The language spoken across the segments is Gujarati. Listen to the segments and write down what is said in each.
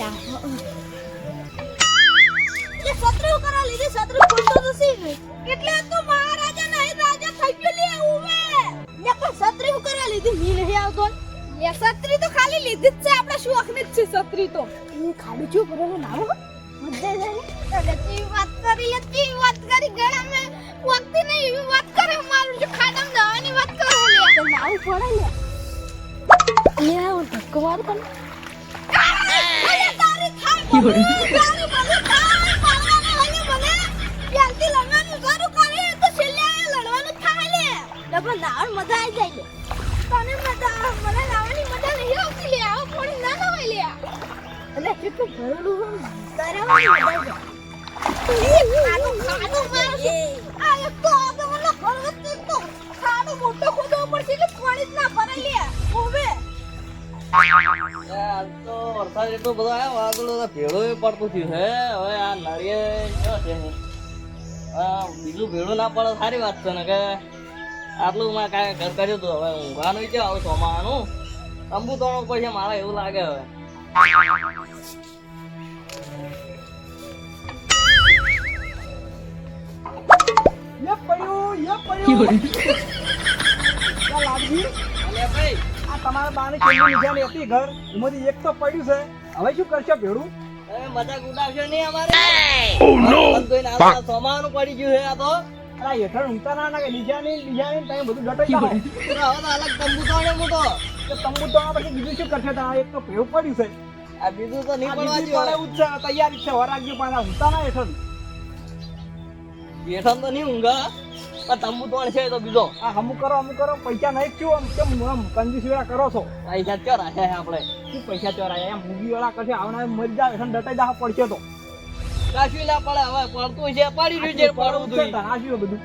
બધા આપણું ખેતર ભરેલા એ શત્રુ કરવા લીધે શત્રુ બોલતો તો સી એટલે તો મહારાજા નહીં રાજા થઈ ગયો લે. ઉવે ને પણ શત્રુ કરા લીધું મી નહીં આવતો એ સત્રી તો ખાલી લીધી જ છે આપણે શોખની જ છે સત્રી તો એ ખાલી ચૂપ રહો નાવો વાત કરી વાત કરી નહીં વાત કરે મારું વાત કરે લે તો નાવું પડે ને પણ મોટો ખોદવો પડશે એટલે પાણી જ ના ભરાય લે. ઓવે વરસાદ એટલો બધો આવ્યો વાદળો ભેળો પડતું થયું હે હવે આ નળીએ ક્યો છે? બીજું ભેળું ના પડે, સારી વાત છે ને કે? આટલું માં કાંઈ ઘર કર્યું હતું હવે ઊંઘવાનું છે આવું ચોમાનું તંબુ તોડવું પછી મારે એવું લાગે હવે. યે પડ્યું યે પડ્યું યા લાલજી અલે ભાઈ આ તમારા બાને કેટલી નિજાની હતી ઘર? એમાંથી એક તો પડ્યું છે. હવે શું કરશો ભેડું હવે મજાક ઉડાવશો નહીં અમારે? ઓ નો સોમાનું પડી ગયું છે આ તો. અલા હેઠળ ઊંઘતા ના નાખે નિજાની નિજાની તમે બધું ડટાઈ જાઓ. હવે તો અલગ તંબુ તો તો તંબુ તો પછી બીજું શું કરશે? એક તો ભેવું પડ્યું છે. આ બીજું તો નહીં પડવા બીજું જોઈએ પડે એવું જ છે તૈયારી છે. વરાગ્યું પણ ઊંઘતા ના હેઠળ. બેઠા તો નહીં ઊંઘા. તંબુ તોડ છે તો બીજો. આ અમુક કરો અમુક કરો. પૈસા નહીં જ આમ કેમ આમ કંજૂસ કરો છો? પૈસા ચોર રાખ્યા છે આપણે શું પૈસા ચોરાયા એમ મૂવી વાળા કરશે આવના મરી જાવ હેઠળ ડટાઈ જાવ પડશે તો. કાશી ના પડે હવે પડતું છે પડી રહ્યું છે પડવું છે જોઈએ. તાર, બધું?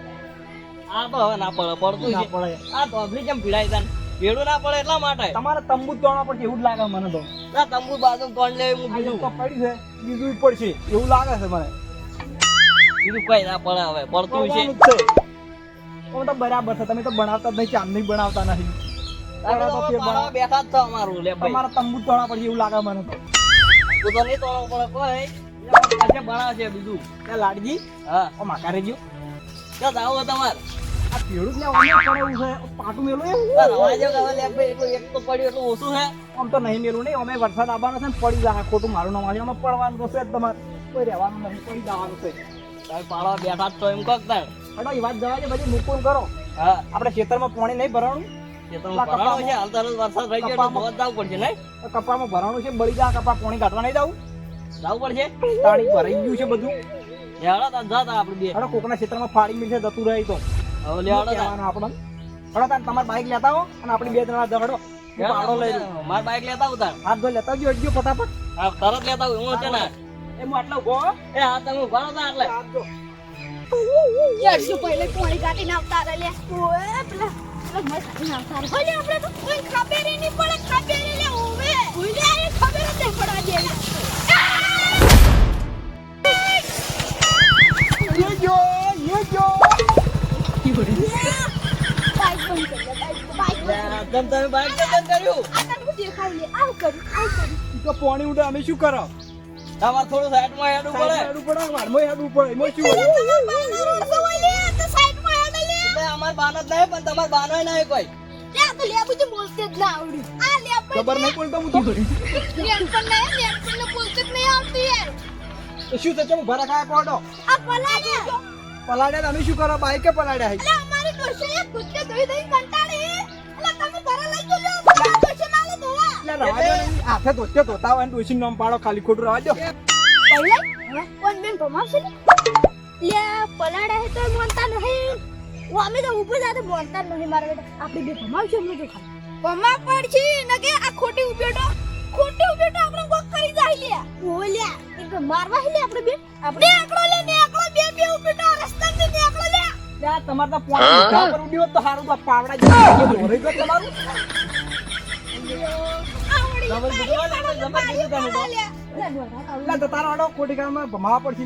આ તો હવે ના પડે પડતું ના પડે. આ તો અભલી કેમ પીડાય તને? ભેડું ના પડે એટલા માટે. તમારે તંબુ તોડવા પડશે એવું જ લાગે મને તો. ના તંબુ બાજુ તોડ લે હું બીજું. તો પડી છે બીજું પડશે એવું લાગે છે મને. બીજું કઈ ના પડે હવે પડતું છે. છે તો બરાબર છે. તમે તો બનાવતા જ નહીં ચાંદ નહીં બનાવતા નથી. તો બેઠા જ છો અમારું તમારે તંબુ તોડા તોડવા એવું લાગે મને તો. તું તો નહીં તોડવું પડે કોઈ આજે બનાવશે બીજું. ત્યાં લાડજી હા. ઓ માકા રેજો. ક્યાં જાવ તમારે? આ પેડું જ ને ઓમે પડેલું છે. પાટું મેલું લે ભાઈ એક તો પડ્યું એટલું ઓછું છે. આમ તો નહીં મેલું નહીં. અમે વરસાદ આવવાનો છે ને પડી જાય. ખોટું મારું નામ આવે પડવાનું તો છે તમારે. કોઈ રહેવાનું નથી પડી જવાનું છે પાડવા બેઠા જ છો એમ કહો તાણ હટો એ વાત જવા દે પછી મૂકવું કરો. હા. આપણે ખેતરમાં પાણી નહીં ભરવાનું તો છે હાલ તરત વરસાદ થઈ ગયો એટલે કપામાં- જોવા જ જવું પડશે નહીં? કપામાં ભરવાનું છે બળી જાય કપા પાણી કાઢવા નહીં જવું જાવ પડશે? પાણી ભરાઈ ગયું છે બધું. લેવડો તાન જાતા આપણે બે. હડો કોકના ખેતરમાં ફાડી મિલશે જતું રહે તો. હવે લેવડો હડો તાર તમારે બાઈક લેતા હો અને આપણે બે જણા દહડો. પાડો લઈ માર બાઈક લેતા આવું હાથ ધોઈ લેતા ગયો અડજો ફટાફટ. હા તરત લેતા આવું હું છે ને? એ હું આટલો ઊભો એ હા તમે ઊભા રહો એટલે. યડશું પહેલે પોણી કાઢીને આવતા રહે લે ઓએ પેલા આપણે તો કોઈ ખબર નહીં પડે ખબર લે ઓવે ઓલે આ ખબર જ નહીં પડવા દે યે જો, યે જો. બાઈક બંધ કરી દે બાઈક બાઈક લે, તમ તમે બાઈક કર્યું આ તને દેખાય લે આવ કર્યું આવ કર્યું તો પાણી ઉડે અમે શું કરો તમારે થોડું સાઈડમાં હેડું પડે. હેડું પડે વાળમાં હેડું પડે એમાં શું હોય? બાનો રસો હોય લે તો સાઈડમાં હેડે લે. એટલે અમાર બાનો જ નહીં પણ તમાર બાનો નહીં કોઈ. લે તો લે બધું બોલતે જ ના આવડ્યું આ લે ખબર નહીં બોલતો હું તો. નેટ પણ નહીં નેટ પણ બોલતે જ નહીં આવતી યાર તો શું થશે? હું ભરા ખાય પડો આ પલાડે પલાડ્યા તમે શું કરો? બાઈકે પલાડ્યા હે. અમારી ડોશે એક ગુસ્સે ધોઈ ધોઈ કંટાળી હાથે ધોતે ધોતા હોય ડોશીનું નામ પાડો ખાલી ખોટું રવા દો. કોણ બેન ભમાવશે લે પલાડા હે તો મોનતા નહીં. ઓ અમે તો ઉપર જાતે મોનતા નહીં મારા બેટા. આપણે બે ભમાવશું અમને તો ખાલી. ભમા પડશે નકે આ ખોટી ઉભેટો ખોટી ઉભેટો આપણે કોક કરી જાય લે. ઓ લે એક મારવા હે લે આપણે બે આપણે આકડો લે ને આકડો બે બે ઉભેટો રસ્તા ને ને આકડો લે. ત્યાં તમાર તો પોઈન્ટ પર ઉડ્યો તો હારું તો પાવડા ગયો તમારું. તારો ખોટી કામમાં ભમાવા પડશે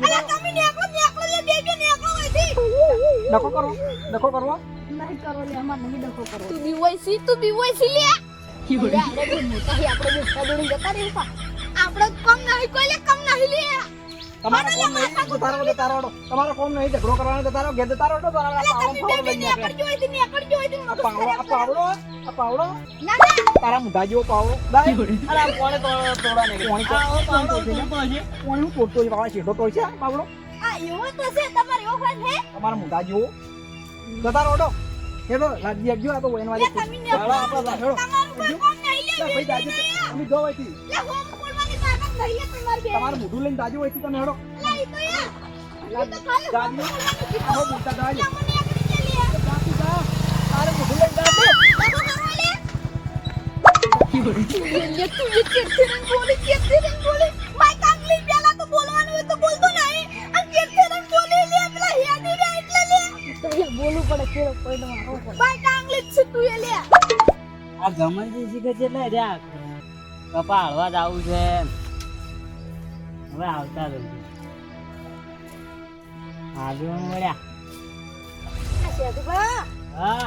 ડખો કરો ડખો કરવો નહીં કરો લે અમાર નહીં ડખો કરો તું બી તું બી લે લે મોટા આપણે મોટા દોડી જતા રહી આપણે કમ નહીં કોઈ કમ નહીં લે તમારો કોમ નહીં તો તારો તો તારો આડો તમારો કોમ નહીં ઝઘડો કરવાનો તો તારો ઘેર તો તારો તો તારો અલા પાવડો તમે લઈ આ પાવડો આ પાવડો આ પાવડો ના ના. તારા મુઢા જેવો પાવડો બાય. અરે આ કોણે તોડા નીકળી? કોણી પાવડો. કોણ હું તોડતો છે વાળા છેડો તોડ છે પાવડો આ એવો તો છે તમારે એવો ફાઈન હે તમારા મુઢા જેવો. જતા રહો તો હેડો લાજી આપજો આ તો વેન વાળી ચાલો આપણે હેડો તમારું નહીં ભાઈ દાજુ અમે જો તમારી મોઢું લઈને દાજુ વઈથી તમે હેડો દાદી જે હોય રે બોલવું પડે કેળો પડે મારવો કાંગલી છે તું એ લે આ ગમનજી શીખે છે એટલે કપા હળવા જ આવું છે હવે આવતા રહી. આગળ વળ્યા આ શેઠુભા, હા.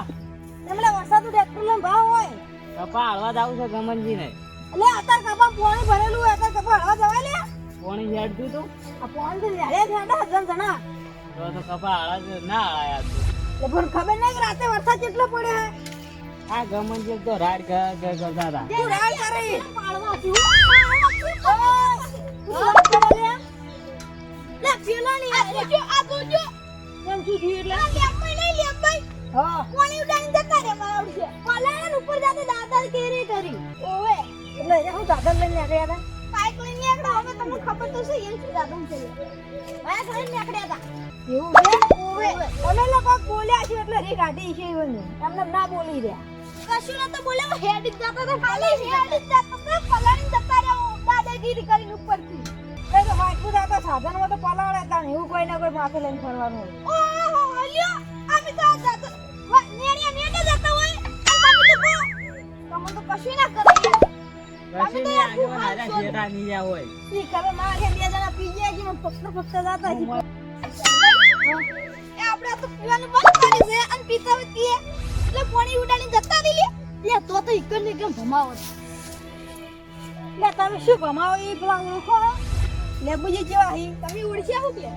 એમણે વરસાદ ટ્રેક્ટર નો ભાવ હોય. કપા હળવા જ આવું છે ગમનજી ને એટલે અત્યારે કપા પોણી ભરેલું હોય અત્યારે કપા હળવા જવાય લે. પોણી હેડતું તું? આ પોણી તો ઝાડે ઝાડા હજાર જણા. તો તો કપા હળવા જ ના હળાયા તું. એટલે પણ ખબર નહીં કે રાતે વરસાદ કેટલો પડે હે આ ગમનજી તો રાડ ગ ગ કરતા હતા. તું રાડ કરે પાડવા છું તમને તો ના બોલી રહ્યા કશું નતો બોલે હેડ જતા તો ખાલી હેડ જતા દાદાગીરી કરીને ઉપરથી. કઈ તો વાંચવું જાતા સાધનમાં તો પલાળે તાણ એવું કોઈ ના કોઈ માથે લઈને ફરવાનું હોય. ઓહો હલ્યો! અમે તો આ જતા નેણિયા નેણે જતા હોય. તમે તો કશું ના કરે કશું નહીં હોય. ઈ ખબર મારે બે જણા પી ગયા છે ફક્ત ફક્ત જાતા છે એ આપણે તો પીવાનું બંધ કરી છે અને પીતા હોય એટલે પાણી ઉડાડીને જતા રહી લે તો તો ઈકર ને કેમ ભમાવો છો? લે તમે શું ભમાવો એ પેલા ઓળખો લે બુજી જેવા હી. તમે ઉડશે હું કે?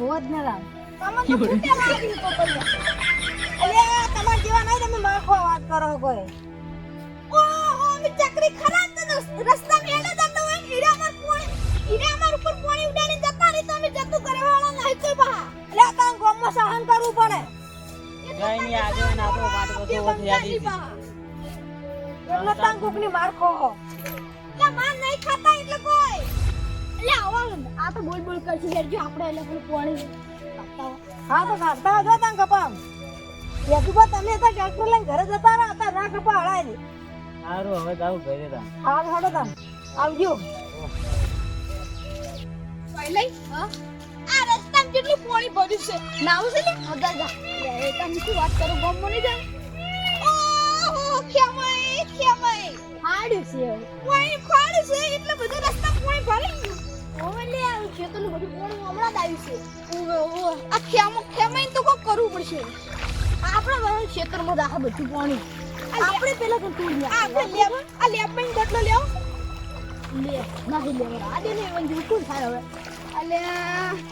હોત ને રામ તમે તો ફૂટે લાગી તો પડ્યા તમાર જેવા નહીં તમે માખો વાત કરો કોઈ. ઓહો અમે ચકરી ખરાબ તો રસ- રસ્તા મેલે જતા હોય હીરા અમાર પાણી હીરા અમાર ઉપર પાણી ઉડાડીને જતા રહી તો અમે જતું કરવા વાળા નહીં કોઈ બા. લે તાન ગામમાં સહન કરવું પડે. કઈ નહીં આગળ ના તો એટલે તાન કોકની માર ખો નહીં ખાતા એટલે કોઈ. એટલે આવા આ તો બોલ બોલ કરશે જો આપણે એટલે પેલું પાણી. હા. તો કાઢતા જો તાન કપા યદુબા તમે તો ટ્રેક્ટર લઈને ઘરે જતા રહ્યા હતા ના કપા હળાય દે સારું હવે જાવ ઘરે તા હા હળો તાન આવજો. પહેલા હા? આ રસ્તામાં કેટલું પાણી ભર્યું છે? નાવું છે ને અગર જા એ તમે શું વાત કરો ગમ મને જાય ઓહો ખેમાઈ ખેમાઈ. હાડ્યું છે. પાણી ખાડું છે? એટલે બધું રસ્તા પાણી ભરાઈ ગયું. ઓવે લે આ ખેતરનું બધું પાણી હમણાં જ આવ્યું છે. ઓવે ઓવે. આ ખેમો ખેમાઈ તો કોક કરવું પડશે. આપણે બધા ક્ષેત્રમાં દાખા બધું પાણી. આપણે પેલા તો તું આપણે લેબ આ લેબમાં બદલો લેવો લે નહીં લેવા આડે ને એવું કોણ થાય હવે? અલે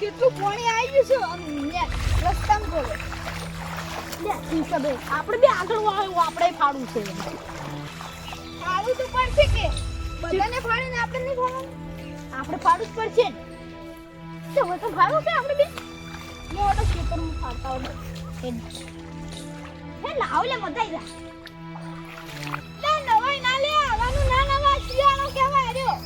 કેટલું પાણી આવી ગયું છે? ને રસ્તામાં બોલો. લે આપણે બે આગળ આપણે ફાડું છે. ખાવું તો પડશે કે? બધાને ફાડીને આપણે નહીં ખાવાનું આપણે ફાડું જ પડશે ને તો હવે તો ફાડું કે આપણે બે મોટો ખેતરમાં ફાડતા હોય હે લાવ લે બધા જા. લે નવાઈ ના લે આવવાનું ના નવા શિયાળો કહેવાય રહ્યો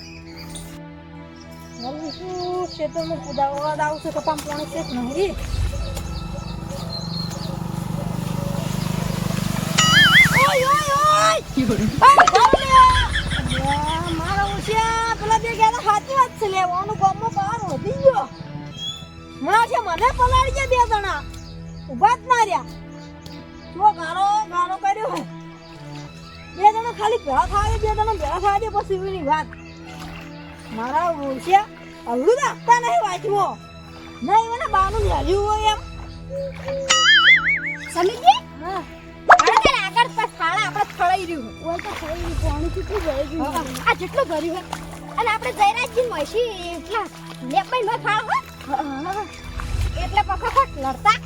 હવે શું ખેતરમાં કુદાવા આવશે તો પામ પાણી છે નહીં ઓય ઓય ઓય આ ગાવલિયા! અલ્યા, મારા પેલા બે ગયા સાચી વાત છે લેવાનું ગામમાં બહાર વધી ગયો. હમણાં છે મને પલાળી ગયા બે જણા. ઊભા જ ના રહ્યા. જો ગાળો ગાળો કર્યો હે બે જણા ખાલી ભેળા ખાવા બે જણા ભેળા ખાવા દે પછી એની વાત. મારા ઓછિયા અવળું રાખતા નહીં વાંચવો. નહીં મને બાનું ઝાલ્યું હોય એમ. સમજી હા. રહ્યું તો પાણી કેટલું ગયું આ જેટલું ભર્યું અને આપણે જયરાજજી મસી એટલા લેપાઈ હો એટલે પખા લડતા.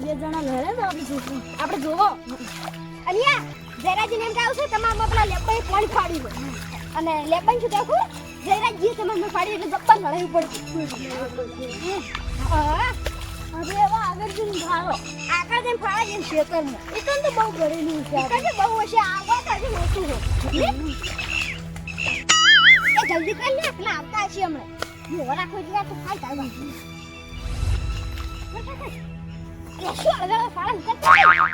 બે જણા લડે ને આપણે છોકરું આપણે જોવો. અહીંયા જયરાજી ને એમ કહ્યું છે તમારા પેલા લેપાઈ પાણી ફાડી છે અને લેપાઈ શું કહું જયરાજી તમારે ફાડી એટલે ગપ્પા લડાવી પડતી હા એવા આગળ જઈને ભાળો આગળ જઈને ફાળા જઈને ખેતરમાં એ તો બહુ ભરેલું છે. એ કહે બહુ હશે. આવવા થાય મોટું હોય એ જલ્દી કર ને પેલા આવતા હશે હમણાં. મોવા રાખો એટલે તો ખાઈ એ શું અલગ ફાળા કરતા આયા.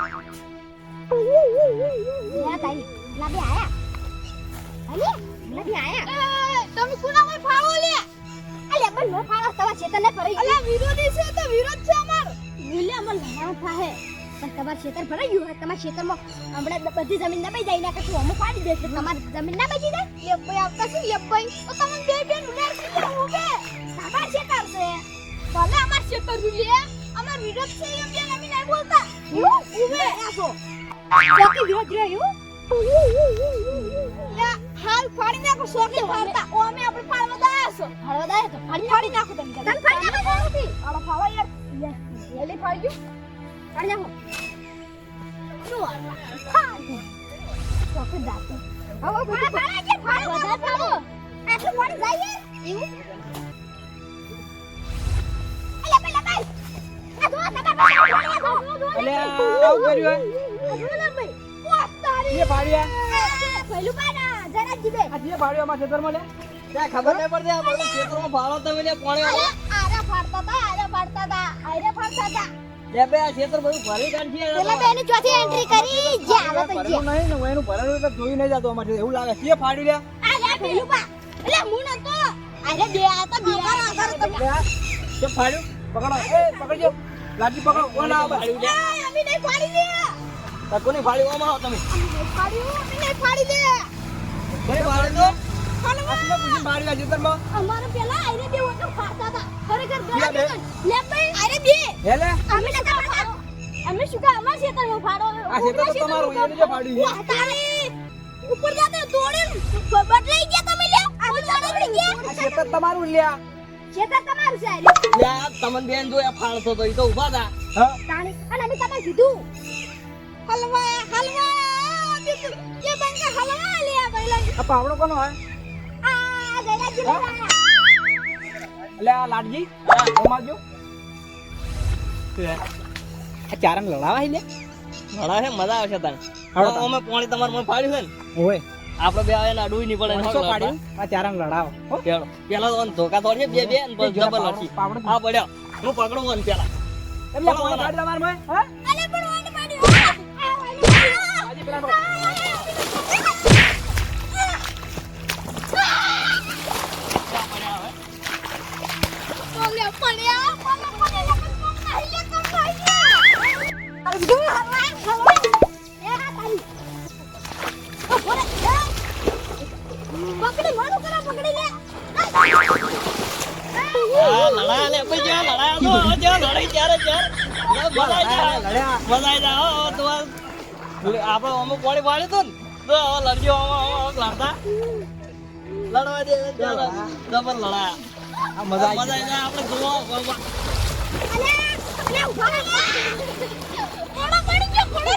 અલે લાબે આયા. તમે કોના કોઈ ફાળો લે? અલે પણ નો ફાળો તવા ચેતન ને ફરી અલે વિરોધી છે તો વિરોધ છે. વિલે અમાર લડાવ થાહે. પણ તમાર ખેતર ભરાઈ ગયું હોય તમારા ખેતરમાં હમણાં બધી જમીન દબાઈ જાય ના કશું અમુક પાડી દેશે તમારી જમીન ના બચી જાય એ ભાઈ આવતા શું એ ભાઈ તો તમને બે બેથી જાવું બે તમાર ખેતર છે. ભલે અમાર ખેતર રૂલે અમાર વિરોધ છે એમ કે અમે નહીં બોલતા. ઉભે આસો બાકી વિરોધ રહ્યો હાલ ફાડી નાખો સોકી ફાડતા. ઓ અમે આપણે ફાડવા દાયા છો. ફાડવા દાયા તો ફાડી નાખો તમે. ફાડી નાખો યાર લેલી ફાડી નાખો શું આ ફાડી ચોકી દાતો હવે બધું ફાડા કે ફાડો વધારે ફાડો આટલું ફાડી જાય એવું અલે પેલા ભાઈ આ દો તમારા અલે આવું કર્યું હે? એ ભાડ્યા પહેલું પાડા જરા જીબે આ જે ભાડ્યો અમારા ખેતરમાં લે ત્યાં ખબર નહીં પડતી ખેતરમાં ભાળો તમે લે પાણી હતા આયરે આરા હતા તા આરા ફાડતા તા આરે ફાડતા તા લે બે આ ક્ષેત્ર બધું ભરી કાઢી પેલા બેની ચોથી એન્ટ્રી કરી જે આવે તો જે. નહીં ને હું એનું ભરણ તો જોઈ નહીં જતો અમારે એવું લાગે છે ફાડી લે? આ લે પેલું પા. એટલે હું નતો. અરે બે આ તો બે આ. આધાર તો લે ફાડ્યું? પકડો. એ પકડજો. લાઠી પકડો. કોણ આવે. લે. અમે નહીં ફાડી દે. આ કોની ફાળી ઓમાં આવો તમે. ફાડ્યું અમે નહીં ફાડી દે. કોઈ ફાળી તો? અમારે પેલા આરે બે ઓટો ફાડતા તા અરે બે. હે અમે નતા અમે શું કા અમાર ખેતરમાં ફાડો? આ ખેતર તો તમારું એને જે ફાડ્યું છે. તારે ઉપર જાતે દોડીને બદલાઈ ગયા તમે લે આ ચાલે પડી ગયા. આ ખેતર તમારું લ્યા. ખેતર તમારું છે. આર્યું. લે આ તમને બેન જોયા તો એ તો ઊભા હતા હા. તાણી અને અમે તમને કીધું. હલવા હલવા બીજું બંકે હલવા લે આ પહેલા. આ પાવડો કોનો હોય? આ જયરાજ જી લગાયા એટલે આ લાડજી. હા. આ ચારંગ લડાવા લે. છે મજા આવશે તને હાલો અમે પાણી તમારે મને પાડ્યું છે ને? ઓય આપણે બે આવે ને નહીં પડે શું પાડ્યું આ ચારંગ લડાવો. હો. પેલો પેલા તો ધોકા બે બે ને પછી ડબલ લડશે પડ્યો. હું પકડું ને પેલા. એટલે કોણ તમારે ભાઈ અલે પણ વાંડ પાડ્યો. આજે પેલા આપણે અમુક હતું ને તો હવે લડજો લડતા લડવા દે જબર લડાયા. આ મજા મજા આવી જાય આપણે જોવો અલે અલે ઊભા રહે. કોડો પડી ગયો કોડો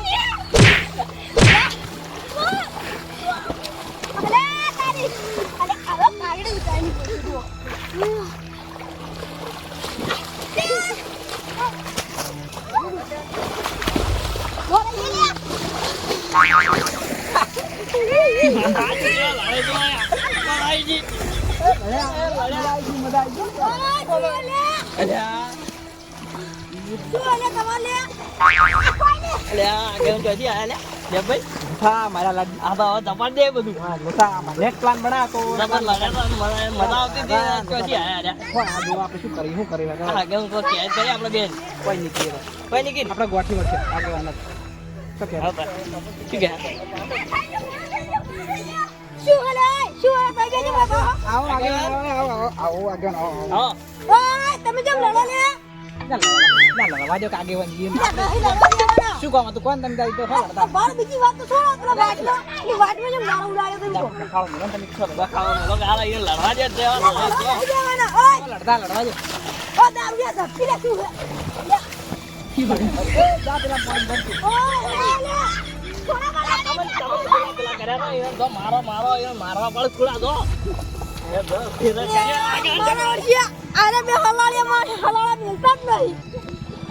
આપણે ગોઠવી વળશે, આગળ નથી. શું શું? આવો, આગળ આવો, આવો, આવો, આવો, આગળ આવો, આવો. તમે જેમ લડો? ના શું કામ હતું? કોણ તમે તો બીજી વાત તો છોડો, વાટમાં. વાટમાં જેમ ઉડાડ્યો તમે તો. તમે છો એ લડવા દે લડતા લડવા દો. ઓ શું હે? જા પેલા બંધ. થોડા તમે તમે પેલા કર્યા તો મારો મારો એને મારવા પડે થોડા દો એ ફેરે ઓળખ્યા. અરે બે હલાળિયા માં હલાળા મિલતા જ નહીં.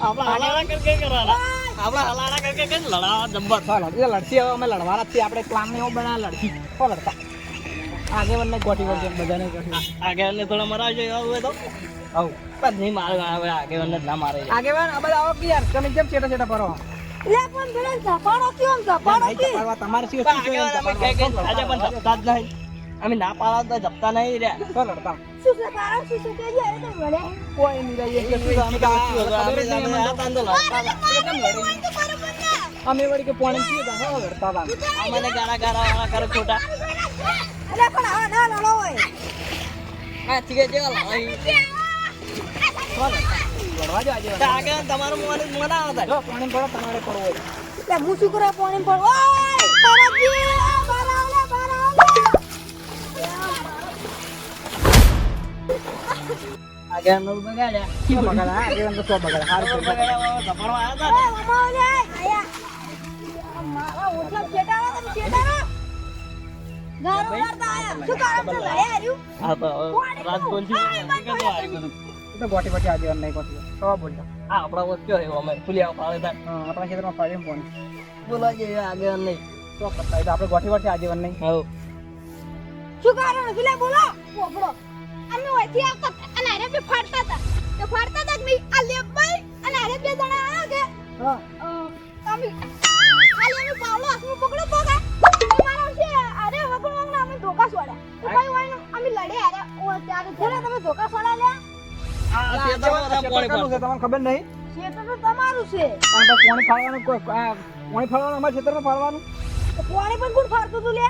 આપણે હલારા કરકે કરવાના આપણે હલારા કરકે કરીને લડાવવા જબ્બર હા, લડ- એ લડતી હવે અમે લડવાના છીએ. આપણે plan ને બનાવ્યા, લડતી. હો, લડતા. આગેવાનને ગોઠવી વળશે, બધાને ગોઠવી વળશે. આગળ ને થોડા મરાવજો એવું હોય તો આવો. પણ નહીં મારે આવે આગળ ને ના મારે આગેવાન આ બધા આવો કે યાર તમે કેમ છેટા છેટા પરો લે પણ પેલા ઝપાડો કયો આમ ઝપાડો કી? તમારે શું શું છે આગળ અમે કઈ કઈ આજે પણ જપતા જ નહીં અમે ના પાડવા તો જપતા નહીં રે. તો લડતા. શું કે કારણ શું શું કે જે તો વળે. કોઈ નહીં રહી કે શું અમે તો અમે ખબર જ નહીં અમને અમે વળી કે પોણી પીએ દા હો લડતા હતા. અમને ગારા ગારા વાળા કરે ખોટા. અરે પણ આ ના લડો હોય. આ ચીકે જેવા લડાઈ. હો, લડવા જો. આગળ તમારું મોન મના આવતા જો પોણી પડો તમારે પડવો એટલે હું શું કરવા પાણી પડો ઓય તારાજી આગળનું બગાડ્યા શું બગાડે? હા, આગેવાન તો શું બગાડ્યા આવ્યા મામા ઓલે આયા મારા ઓટલા છેટાડો તમે છેટાડો ગારો મારતા આયા શું કારણ છે લડ્યા હાર્યું હા તો તો ગોટી ગોટી આગેવાન નહીં ગોટી. તો બોલતા. આ આપણા વચ્ચે હોય અમે ફુલિયા પાડે હા, આપણા ખેતરમાં પાડીને પોણી. બોલવા જઈએ આગળ નહીં તો કરતા તો આપણે ગોઠી ગોઠી આગેવાન નહીં. હવ શું કારણ છે બોલો. પોપડો અમે ઓયથી આવતા અને આરે બે ફાડતા હતા તો ફાડતા હતા કે નહીં આ લેપભાઈ અને આરે બે જણા આવ્યા કે હા. અમે ખાલી અમે પાવલો હાથમાં પકડો પોગા મારો છે અરે વગર વગર અમે ધોકા છોડ્યા તો ભાઈ વાયનો અમે લડે અરે ઓ ત્યારે ચલો તમે ધોકા સોડા લે આ તમને ખબર નહીં તો તમારું છે પોણી ફાળવાનું કોઈ આ ફાળવાનું અમારા ખેતરમાં ફાળવાનું તો પાણી પણ કોણ ફાડતું તું લે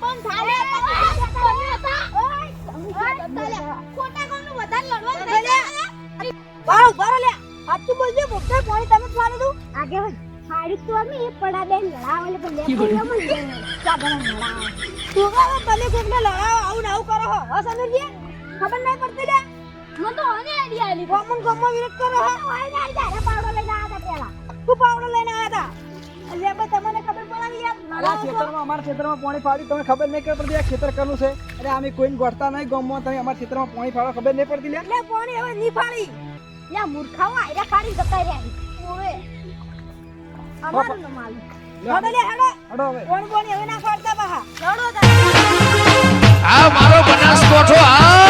પણ થાલે તમે હતા ઓય ખોટા કોનું વધારે લડવા તો લે. બારો બારો લે સાચું બોલજો મોટા પાણી તમે ફાડું તું આગળ ફાડી તો અમે એ પડા દે લડાવલે પણ લે પણ ચાબરા લડાવ તું કહો તમે કોકને લડાવો આવું આવું કરો હો કોમન કોમન પાવડો લઈને આવ્યા હતા અલ્યા બા તમને ખબર પડાવી યાર. ખેતરમાં અમારા ખેતરમાં પાણી પાડી તમને ખબર નહીં પડતી આ ખેતર કરનું છે? અરે અમે કોઈને ગોઠતા નહીં ગામમાં તમે અમારા ખેતરમાં પાણી પાડો ખબર નહીં પડતી એટલે પાણી હવે નહીં પાડી. યા મૂર્ખાઓ આયરા ખાડી જતા કોણ કોણ મારો બનાસ આ